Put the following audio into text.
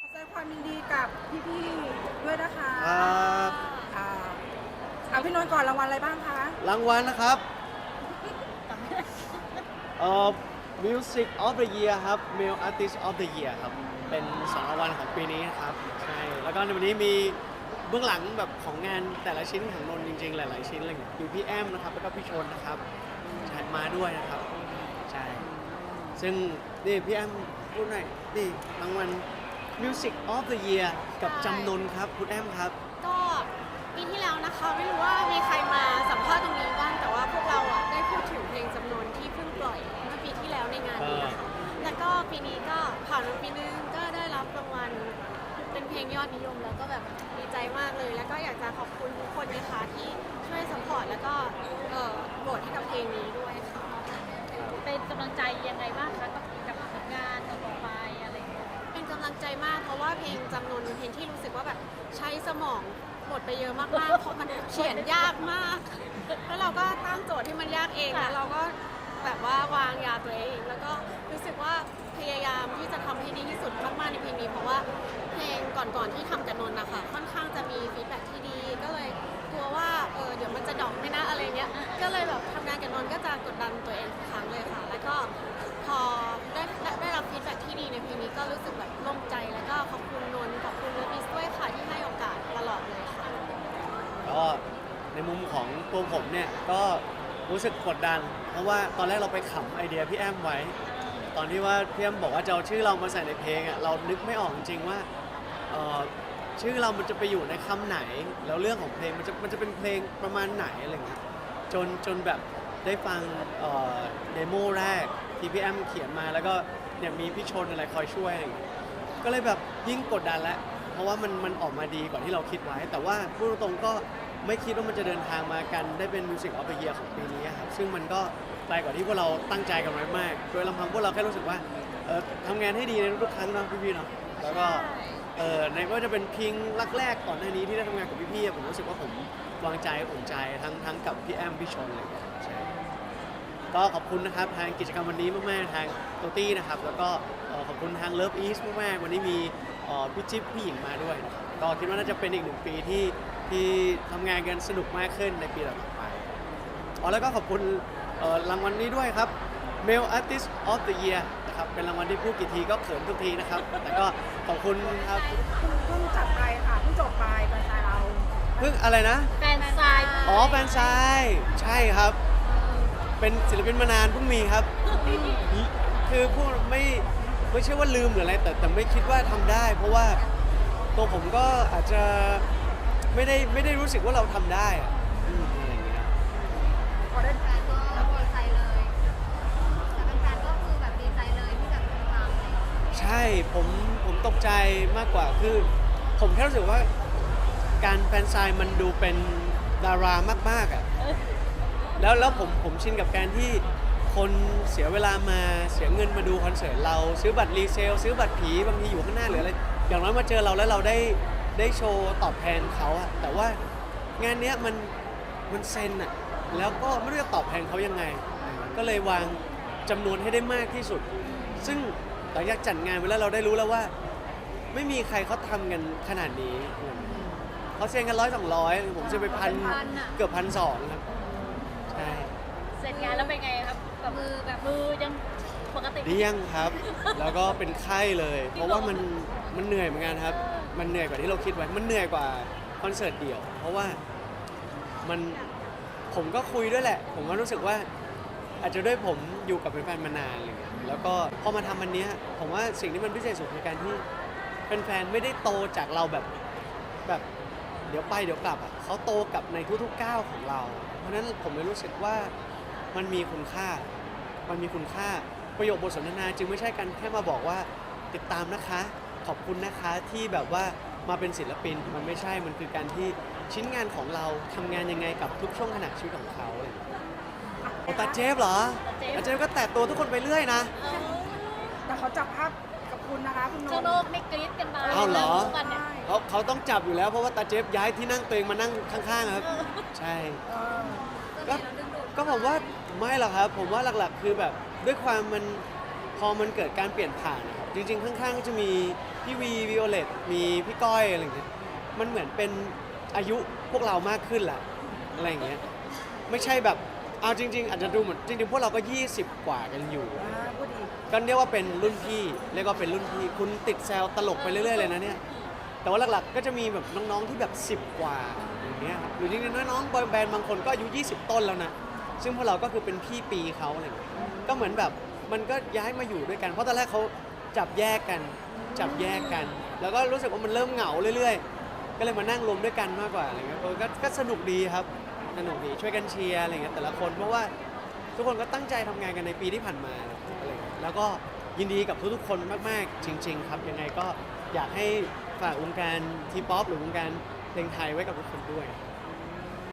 ขอแสดงความยินดีกับพี่ๆด้วยนะคะครับอ่าเอาพี่นนท์ก่อนรางวัลอะไรบ้างคะ รางวัลนะครับเอ่อ Music of the Year ครับ Male Artist of the Year ครับ เป็นสองรางวัลของปีนี้นะครับ ใช่ แล้วก็ในวันนี้มีเบื้องหลังแบบของงานแต่ละชิ้นของนนท์จริงๆ หลายๆชิ้นอะไรอย่างเงี้ยมีพี่แอมนะครับ แล้วก็พี่ชนนะครับใช่มาด้วยนะครับใช่ ซึ่งนี่พี่แอมพูดหน่อยนี่รางวัล Music of the Year กับจำนนครับคุณแอมครับ ก็ปีที่แล้วนะคะไม่รู้ว่ามีใครมาสัมภาษณ์ตรงนี้บ้างแต่ว่าพวกเราอะได้พูดถึงเพลงจำนวนที่เพิ่งปล่อยเมื่อปีที่แล้วในงานนี้นะคะแล้วก็ปีนี้ก็ผ่านมาปีนึงก็ได้รับรางวัลเป็นเพลงยอดนิยมแล้วก็แบบดีใจมากเลย แล้วก็อยากจะขอบคุณทุกคนนะคะที่ช่วยสปอร์ตแล้วก็ กำลังใจมากเพราะว่าเพลงจำนวนเป็นเพลงที่รู้สึกว่าแบบใช้สมองหมดไปเยอะมากๆเพราะมันเขียนยากมาก แล้วเราก็ตั้งโจทย์ที่มันยากเองแล้วเราก็แบบว่าวางยาตัวเอง แล้วก็รู้สึกว่าพยายามที่จะทำให้ดีที่สุดมากๆในเพลงนี้เพราะว่าเพลงก่อนๆที่ทำ ตัวผมเนี่ยก็รู้สึกกดดัน เพราะว่าตอนแรกเราไปขำไอเดียพี่แอมไว้ ตอนที่ว่าพี่แอมบอกว่าจะเอาชื่อเรามาใส่ในเพลงอะเรานึกไม่ออกจริงๆว่าเอ่อชื่อเรามันจะไปอยู่ในคำไหน แล้วเรื่องของเพลงมันจะมันจะเป็นเพลงประมาณไหนอะไรเงี้ยจนจนแบบได้ฟังเดโมแรกที่พี่แอมเขียนมาแล้วก็เนี่ยมีพี่ชนอะไรคอยช่วยอะไรเงี้ยก็เลยแบบยิ่งกดดันแล้ว เพราะว่ามันมันออกมาดีกว่าที่เราคิดไว้ แต่ว่าพูดตรงก็ ไม่คิดว่ามันจะเดินทางมากันได้เป็นมิวสิกออฟเดอะเยียของปีนี้ครับซึ่งมันก็ไกลกว่าที่พวกเราตั้งใจกันไว้มาก โดยลำพังพวกเราแค่รู้สึกว่าเออทำงานให้ดีในทุกๆครั้งนะพี่ๆเนาะแล้วก็เออในไม่ว่าจะเป็นพิงรักแรกก่อนหน้านี้ที่ได้ทำงานกับพี่ๆอะผมรู้สึกว่าผมวางใจอุ่นใจทั้งทั้งกับพี่แอมพี่ชนอะไรอย่างเงี้ยใช่ก็ขอบคุณนะครับทางกิจกรรมวันนี้มากๆทางโตตี้นะครับแล้วก็เอ่อขอบคุณทางเลิฟอีสมากๆวันนี้มีเอ่อพี่จิ๊บพี่หญิงมาด้วยนะครับก็คิดว่าน่าจะเป็นอีกหนึ่งปีที่ ที่ทำงานกันสนุกมากขึ้นในปีต่อๆไปอ๋อแล้วก็ขอบคุณเอ่อรางวัลนี้ด้วยครับ Male Artist of the Year นะครับเป็นรางวัลที่พูดกี่ทีก็เขินทุกทีนะครับ แต่ก็ขอบคุณครับเพิ่งจัดไปค่ะเพิ่งจบไปแฟนชายเราเพิ่งอะไรนะ แฟนซายอ๋อแฟนชายใช่ครับ เป็นศิลปินมานานเพิ่งมีครับ คือพูดไม่ไม่ใช่ว่าลืมหรืออะไรแต่แต่ไม่คิดว่าทำได้ เพราะว่าตัวผมก็อาจจะ ไม่ได้ไม่ได้รู้สึกว่าเราทำได้อะอืมอะไรอย่างเงี้ย พอได้แฟนก็ดีใจเลยแต่แฟนๆก็คือแบบดีใจเลยที่แบบทำอะไรอย่างเงี้ยใช่ผมผมตกใจมากกว่าคือ ผมแค่รู้สึกว่าการแฟนไซน์มันดูเป็นดารามาก ๆอะแล้วแล้วผมผมชินกับการที่คนเสียเวลามาเสียเงินมาดูคอนเสิร์ตเรา ซื้อบัตรรีเซล ซื้อบัตรผีบางทีอยู่ข้างหน้าหรืออะไรอย่างน้อยมาเจอเราแล้วเราได้ ได้โชว์ตอบแทนเขาอะแต่ว่างานเนี้ยมันมันเซ็นอะแล้วก็ไม่รู้จะตอบแทนเขายังไง ก็เลยวางจำนวนให้ได้มากที่สุด ซึ่งหลังจากจัดงานไปแล้วเราได้รู้แล้วว่า ไม่มีใครเขาทำกันขนาดนี้เขาเซ็นกันร้อยสองร้อยผมเซ็นไปพันเกือบพันสองครับใช่เสร็จงานแล้วเป็นไงครับแบบมือแบบมือยังปกติ เดี้ยงครับ แล้วก็เป็นไข้เลย เพราะว่ามันมันเหนื่อยเหมือนกันครับ มันเหนื่อยกว่าที่เราคิดไว้ มันเหนื่อยกว่าคอนเสิร์ตเดี่ยว เพราะว่ามันผมก็คุยด้วยแหละ ผมก็รู้สึกว่าอาจจะด้วยผมอยู่กับแฟนๆมานานเงี้ยแล้วก็พอมาทำอันเนี้ยผมว่าสิ่งที่มันพิเศษสุดคือการที่แฟนๆไม่ได้โตจากเราแบบแบบเดี๋ยวไปเดี๋ยวกลับอะเขาโตกับในทุกๆก้าวของเรา เพราะฉะนั้นผมเลยรู้สึกว่ามันมีคุณค่า มันมีคุณค่าประโยคบทสนทนาจึงไม่ใช่การแค่มาบอกว่าติดตามนะคะ ขอบคุณนะคะที่แบบว่ามาเป็นศิลปินมันไม่ใช่มันคือการที่ชิ้นงานของเราทำงานยังไงกับทุกช่วงขณะชีวิตของเขาอะไรอย่างเงี้ยโอตาเจฟเหรอตาเจฟก็แตะตัวทุกคนไปเรื่อยนะ แต่เขาจับภาพกับคุณนะคะคุณนเจ้านโลท์กไม่กรี๊ดกันมาอ้าวเหรอ ทุกวันเนี่ยเขาเขาต้องจับอยู่แล้วเพราะว่าตาเจฟย้ายที่นั่งตัวเองมานั่งข้างๆครับ ใช่ เออก็ก็ผมว่าไม่หรอกครับ ผมว่าหลักๆ คือแบบด้วยความมันพอมันเกิดการเปลี่ยนผ่านนะครับจริงๆข้างๆก็จะมี พี่วีวิโอเลตมีพี่ก้อยอะไรอย่างเงี้ยมันเหมือนเป็นอายุพวกเรามากขึ้นแหละอะไรอย่างเงี้ยไม่ใช่แบบเอาจริง ๆ อาจจะดูเหมือนจริงๆพวกเราก็ 20 กว่ากันอยู่ อ่าพูดดีก็เรียกว่าเป็นรุ่นพี่เรียกว่าเป็นรุ่นพี่ คุณติดแซวตลกไปเรื่อยๆเลยนะเนี่ย แต่ว่าหลักๆ ก็จะมีแบบน้องๆที่แบบ 10 กว่าอย่างเงี้ยครับหรือจริงๆน้องๆบอยแบนด์บางคนก็อายุ 20 ต้นแล้วนะ ซึ่งพวกเราก็คือเป็นพี่ปีเขาอะไรเงี้ยก็เหมือนแบบมันก็ย้ายมาอยู่ด้วยกัน เพราะตอนแรกเขาจับแยกกัน จับแยกกัน แล้วก็รู้สึกว่ามันเริ่มเหงาเรื่อยๆ ก็เลยมานั่งรวมด้วยกันมากกว่าอะไรเงี้ยเออก็ก็สนุกดีครับสนุกดีช่วยกันเชียร์อะไรเงี้ยแต่ละคนเพราะว่าทุกคนก็ตั้งใจทำงานกันในปีที่ผ่านมาอะไรเงี้ยแล้วก็ยินดีกับทุกๆคนมากๆ จริง ๆ ครับยังไงก็อยากให้ฝากวงการทีป๊อปหรือวงการเพลงไทยไว้กับทุกคนด้วย